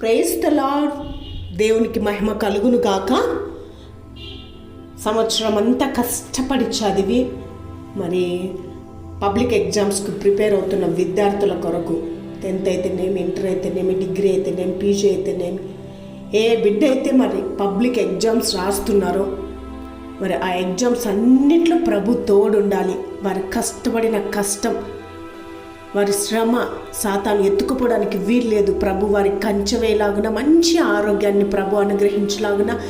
ప్రేస్తలా దేవునికి మహిమ కలుగును గాక. సంవత్సరం అంతా కష్టపడి చదివి మరి పబ్లిక్ ఎగ్జామ్స్కి ప్రిపేర్ అవుతున్న విద్యార్థుల కొరకు టెన్త్ అయితేనేమి ఇంటర్ అయితేనేమి డిగ్రీ అయితేనేమి పీజీ అయితేనేమి ఏ బిడ్డ అయితే మరి పబ్లిక్ ఎగ్జామ్స్ రాస్తున్నారో మరి ఆ ఎగ్జామ్స్ అన్నిట్లో ప్రభు తోడు ఉండాలి వారి కష్టపడిన కష్టం వారి శ్రమ సాతాను ఎత్తుకుపోవడానికి వీల్లేదు. ప్రభు వారి కంచవేలాగున మంచి ఆరోగ్యాన్ని ప్రభు అనుగ్రహించలాగున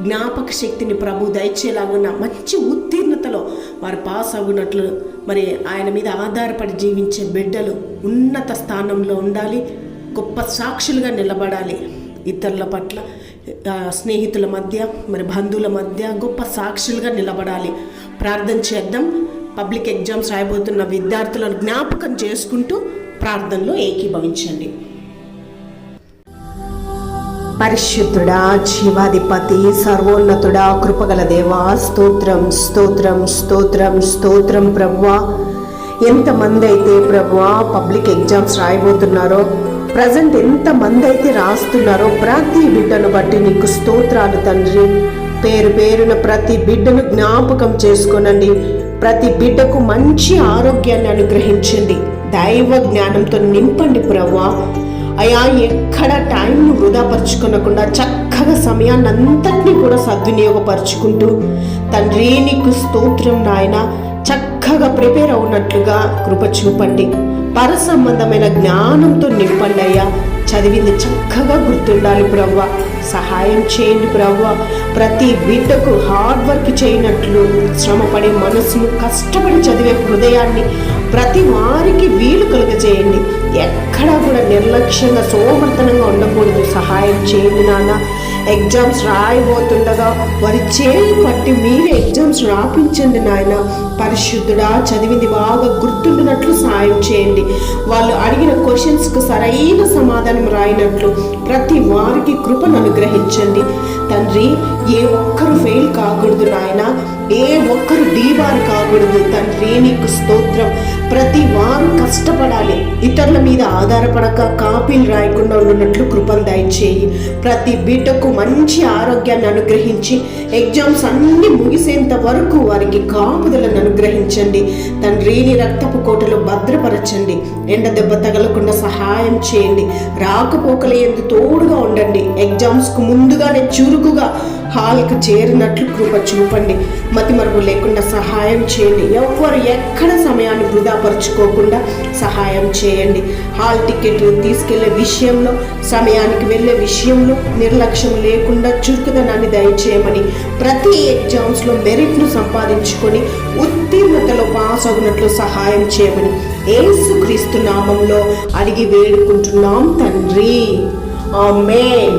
జ్ఞాపక శక్తిని ప్రభు దయచేలాగున మంచి ఉత్తీర్ణతలో వారు పాస్ అగునట్లు మరి ఆయన మీద ఆధారపడి జీవించే బిడ్డలు ఉన్నత స్థానంలో ఉండాలి గొప్ప సాక్షులుగా నిలబడాలి. ఇతరుల పట్ల స్నేహితుల మధ్య మరి బంధువుల మధ్య గొప్ప సాక్షులుగా నిలబడాలి. ప్రార్థన చేద్దాం. పబ్లిక్ ఎగ్జామ్స్ రాయబోతున్న విద్యార్థులను జ్ఞాపకం చేసుకుంటూ ప్రార్థనలో ఏకీభవించండి. పరిశుద్ధుడా జీవాధిపతి సర్వోన్నతుడా కృపగల దేవా స్తోత్రం స్తోత్రం స్తోత్రం స్తోత్రం ప్రభువా. ఎంతమంది అయితే ప్రభువా పబ్లిక్ ఎగ్జామ్స్ రాయబోతున్నారో ప్రజెంట్ ఎంతమంది అయితే రాస్తున్నారో ప్రతి బిడ్డను బట్టి నీకు స్తోత్రాలు తండ్రి. పేరు పేరున ప్రతి బిడ్డను జ్ఞాపకం చేసుకోనండి. ప్రతి బిడ్డకు మంచి ఆరోగ్యాన్ని అనుగ్రహించండి దైవ జ్ఞానంతో నింపండి ప్రవ్వా అయా ఎక్కడ టైంను వృధాపరచుకోనకుండా చక్కగా సమయాన్ని అంతటినీ కూడా సద్వినియోగపరుచుకుంటూ తండ్రి నీకు స్తోత్రం నాయన. చక్కగా ప్రిపేర్ అవునట్లుగా కృప చూపండి. పర సంబంధమైన జ్ఞానంతో నింపండి అయ్యా. చదివింది చక్కగా గుర్తుండాలి ప్రవ్వ. సహాయం చేయండి ప్రవ్వ. ప్రతి బిడ్డకు హార్డ్ వర్క్ చేయనట్లు శ్రమపడే మనసును కష్టపడి చదివే హృదయాన్ని ప్రతి వారికి వీలు కలుగజేయండి. ఎక్కడా కూడా నిర్లక్ష్యంగా సోమర్తనంగా ఉండకూడదు. సహాయం చేయండి నాన్న. ఎగ్జామ్స్ రాయబోతుండగా వారి చేయి పట్టి మీరే ఎగ్జామ్స్ రాపించండి నాయన. పరిశుద్ధుడా చదివింది బాగా గుర్తుండినట్లు సాయం చేయండి. వాళ్ళు అడిగిన క్వశ్చన్స్కు సరైన సమాధానం రాయినట్లు ప్రతి వారికి కృపను అనుగ్రహించండి. తండ్రి ఏ ఒక్కరు ఫెయిల్ కాకూడదు నాయన. ఏ ఒక్కరు డీబార్ కాకూడదు. తండ్రి నీకు స్తోత్రం. ప్రతి వారు కష్టపడాలి. ఇతరుల మీద ఆధారపడక కాపీలు రాయకుండా ఉన్నట్లు కృపను దయచేయి. ప్రతి బిడ్డకు మంచి ఆరోగ్యాన్ని అనుగ్రహించి ఎగ్జామ్స్ అన్ని ముగిసేంత వరకు వారికి కాపుదలను అనుగ్రహించండి. తండ్రి నీ రక్తపు కోటలో భద్రపరచండి. ఎండ దెబ్బ తగలకుండా సహాయం చేయండి. రాకపోకలు ఎందు తోడుగా ఉండండి. ఎగ్జామ్స్కు ముందుగానే చురుకుగా హాల్కి చేరినట్లు కృప చూపండి. మతిమరుపు లేకుండా సహాయం చేయండి. ఎవ్వరు ఎక్కడ సమయాన్ని వృధాపరచుకోకుండా సహాయం చేయండి. హాల్ టికెట్లు తీసుకెళ్ళే విషయంలో సమయానికి వెళ్ళే విషయంలో నిర్లక్ష్యం లేకుండా చురుకుదనాన్ని దయచేయమని ప్రతి ఎగ్జామ్స్లో మెరిట్ను సంపాదించుకొని ఉత్తీర్ణతలో పాస్ అవునట్లు సహాయం చేయమని ఏసుక్రీస్తు నామంలో అడిగి వేడుకుంటున్నాం తండ్రి. ఆమేన్.